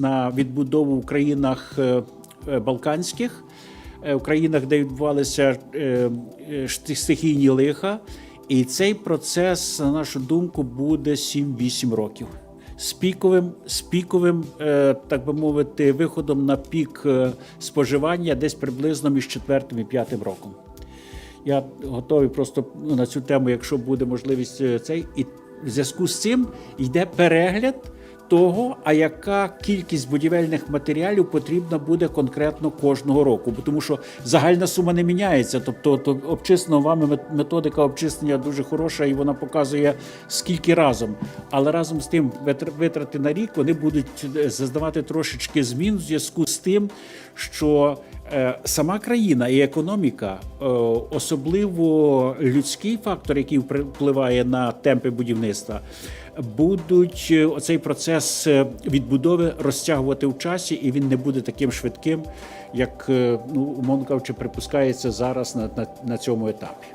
на відбудову в країнах е, е, Балканських, е, в країнах, де відбувалися стихійні лиха. І цей процес, на нашу думку, буде 7-8 років. З піковим, з піковим, так би мовити, виходом на пік споживання десь приблизно між четвертим і п'ятим роком. Я готовий просто ну, на цю тему, якщо буде можливість цей. І в зв'язку з цим йде перегляд того, а яка кількість будівельних матеріалів потрібна буде конкретно кожного року. Бо тому що загальна сума не міняється. Тобто, то обчислена вами методика обчислення дуже хороша, і вона показує скільки разом. Але разом з тим витрати на рік вони будуть е, зазнавати трошечки змін в зв'язку з тим, що Е, Сама країна і економіка, е, особливо людський фактор, який впливає на темпи будівництва, будуть е, оцей процес е, відбудови розтягувати в часі, і він не буде таким швидким, як е, ну, умовно кажучи, припускається зараз на, на, на цьому етапі.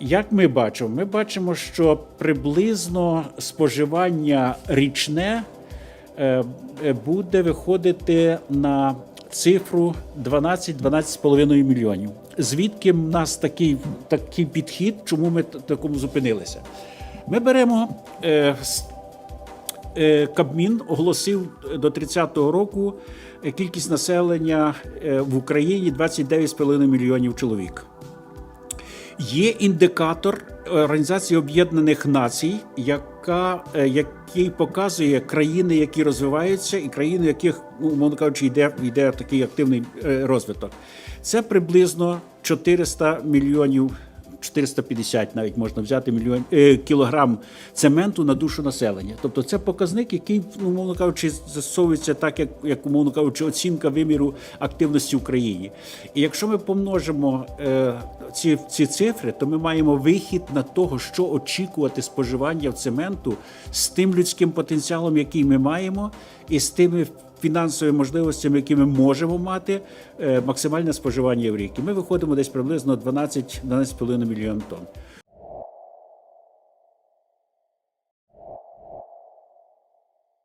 Як ми бачимо, ми бачимо, що приблизно споживання річне буде виходити на цифру 12-12,5 мільйонів. Звідки в нас такий, такий підхід, чому ми такому зупинилися? Ми беремо е, е, Кабмін оголосив до 30-го року е, кількість населення е, в Україні 29,5 мільйонів чоловік. Є індикатор Організації Об'єднаних Націй, яка, е, який показує країни, які розвиваються, і країни, в яких, ну, умовно кажучи, йде, йде такий активний е, розвиток. Це приблизно 400 мільйонів. 450 навіть можна взяти мільйон е, кілограм цементу на душу населення. Тобто це показник, який, ну, умовно кажучи, застосовується так, як, як умовно кажучи, оцінка виміру активності в країні. І якщо ми помножимо е, ці, ці цифри, то ми маємо вихід на того, що очікувати споживання в цементу з тим людським потенціалом, який ми маємо, і з тими фінансовими можливостями, які ми можемо мати, е, максимальне споживання в рік. І ми виходимо десь приблизно 12-12,5 мільйон тонн.